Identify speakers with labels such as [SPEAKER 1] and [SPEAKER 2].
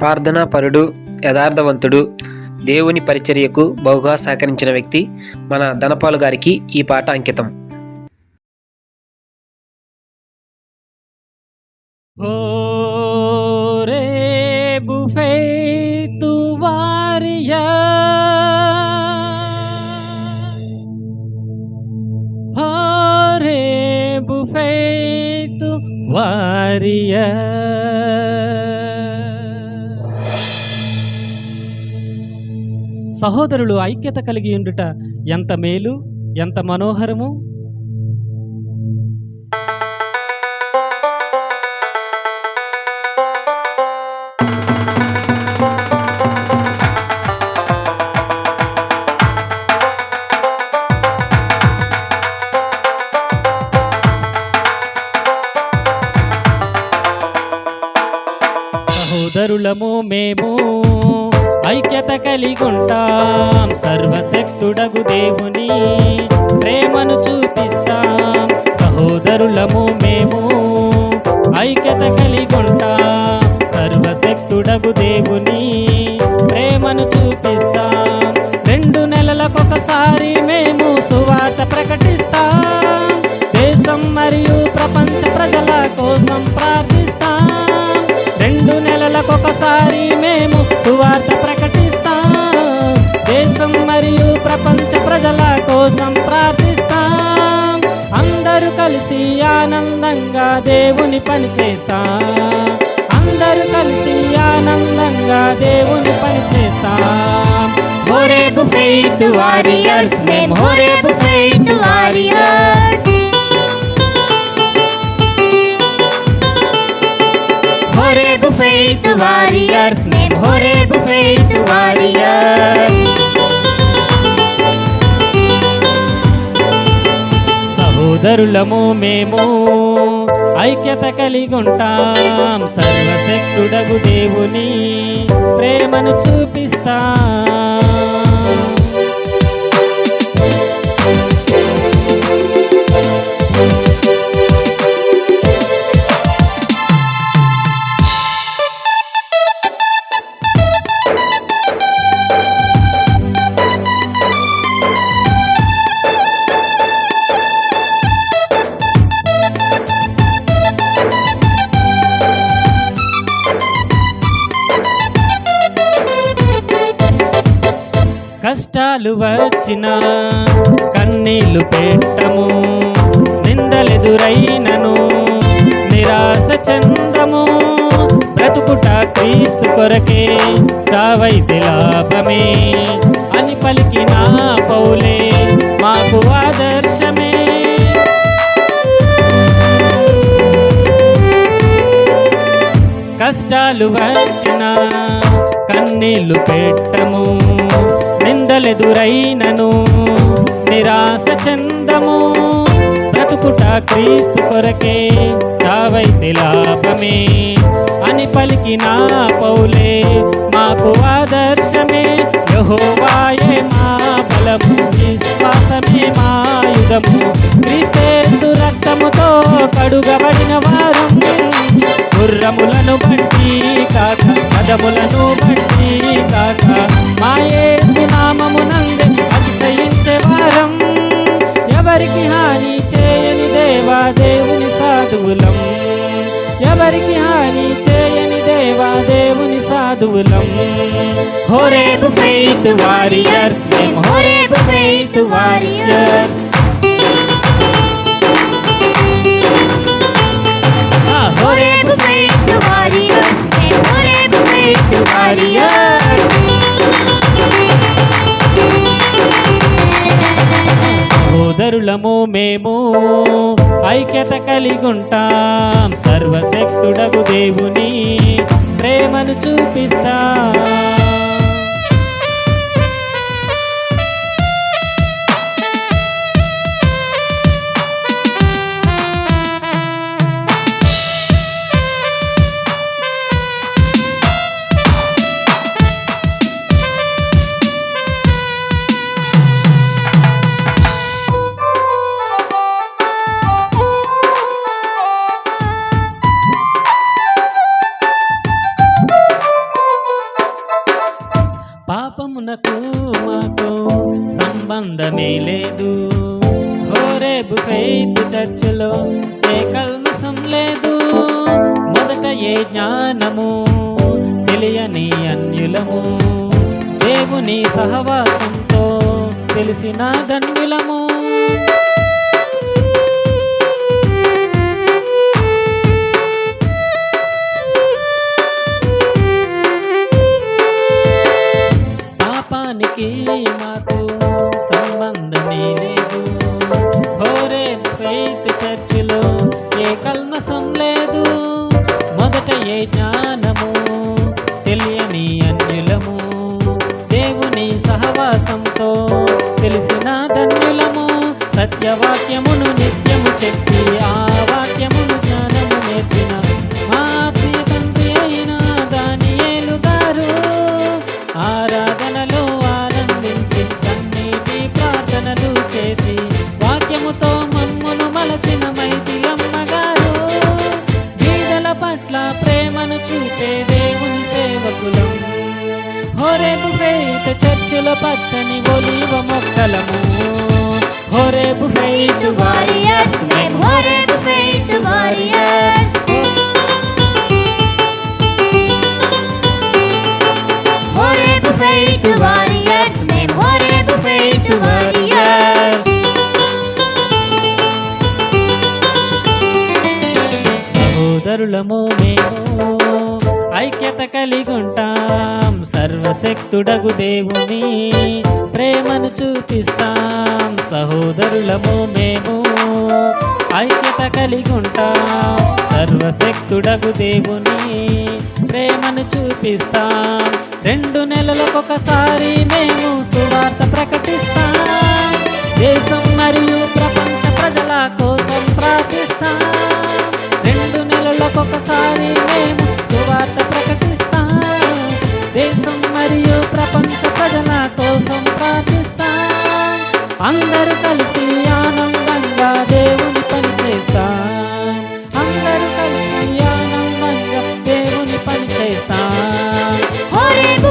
[SPEAKER 1] ప్రార్థనాపరుడు యథార్థవంతుడు దేవుని పరిచర్యకు బహుగా సహకరించిన వ్యక్తి మన ధనపాలు గారికి ఈ పాట అంకితం.
[SPEAKER 2] Ore సహోదరులు ఐక్యత కలిగి ఉండుట ఎంత మేలు ఎంత మనోహరము? సహోదరులము మేము ఐక్యత కలిగుంటాం. సర్వశక్తుడగు దేవుని ప్రేమను చూపిస్తాం. సహోదరులము మేము ఐక్యత కలిగుంటాం. సర్వశక్తుడగు దేవుని ప్రేమను చూపిస్తాం. రెండు నెలలకొకసారి మేము సువార్త ప్రకటిస్తాం. దేశం మరియు ప్రపంచ ప్రజల కోసం ప్రార్థిస్తాం. రెండు నెలలకొకసారి దేవుని పని చేస్తాం. అందరూ కలిసి ఆనందంగా దేవుని పని చేస్తాం.
[SPEAKER 3] హోరేబు ఫెయిత్ వారియర్స్ మేం Horeb faith warriors. Horeb faith warriors మేం హోరేబు ఫెయిత్ వారియర్స్.
[SPEAKER 2] సహోదరులము మేము ఐక్యత కలిగుంటాం. సర్వశక్తుడగు దేవుని ప్రేమను చూపిస్తాం. కష్టాలు వచ్చిన కన్నీళ్ళు పెట్టము నిందలెదురైనను నిరాశ చందము బ్రతుకుట క్రీస్తు కొరకే చావైతే లాభమే. అని పలికిన పౌలే మాకు ఆదర్శమే. కష్టాలు వచ్చిన కన్నీళ్ళు పెట్టము నిందలెదురైనను నిరాశ చందము బ్రతుకుట క్రీస్తు కొరకే చావైతే లాభమే అని పలికిన పౌలే మాకు ఆదర్శమే యహోవాయే మా బలము విశ్వాసమే మా ఆయుధము క్రీస్తేసు రక్తముతో కడుగబడిన వారం గుర్రములను బట్టి కాక పదములను సాధువులం
[SPEAKER 3] హోరేబు ఫెయిత్ వారియర్స్ మేం Horeb faith warriors. Horeb faith warriors మేం హోరేబు ఫెయిత్ వారియర్స్.
[SPEAKER 2] సహోదరులము మేము ఐక్యత కలిగుంటాం. సర్వశక్తుడగు దేవుని. ప్రేమను చూపిస్తా. సంబంధమే లేదు. హోరేబు ఫెయిత్ చర్చిలో ఏ కల్మసం లేదు. మొదట ఏ జ్ఞానము తెలియని అన్యులము దేవుని సహవాసంతో తెలిసిన ధన్యులము. చర్చిలో ఏ కల్మసం లేదు. మొదట ఏ జ్ఞానము తెలియని అన్యులము. దేవుని సహవాసంతో తెలిసిన ధన్యులము. సత్యవాక్యమును నిత్యము చెప్పి ఆ వాక్యమును జ్ఞానము నేర్పిన మా తండ్రి అయిన దాని ఏలుగారు ఆ చర్చిలో పచ్చని ఒలివ మొక్కలము హోరేబు ఫెయిత్
[SPEAKER 3] warriors, మేము హోరేబు faith warriors. హోరేబు మేము హోరేబు faith warriors.
[SPEAKER 2] సహోదరులము మేము ఐక్యత కలిగుంటాం. సర్వశక్తుడగు దేవుని ప్రేమను చూపిస్తాం. సహోదరులము మేము ఐక్యత కలిగుంటాం. సర్వశక్తుడగు దేవుని ప్రేమను చూపిస్తాం. రెండు నెలలకొకసారి మేము సువార్త ప్రకటిస్తాం. దేశం మరియు ప్రపంచ ప్రజల కోసం ప్రార్థ అందరూ కలిసి ఆనందంగా దేవుని పని చేస్తాం అందరూ కలిసి ఆనందంగా దేవుని పని చేస్తాం
[SPEAKER 3] హోరేబు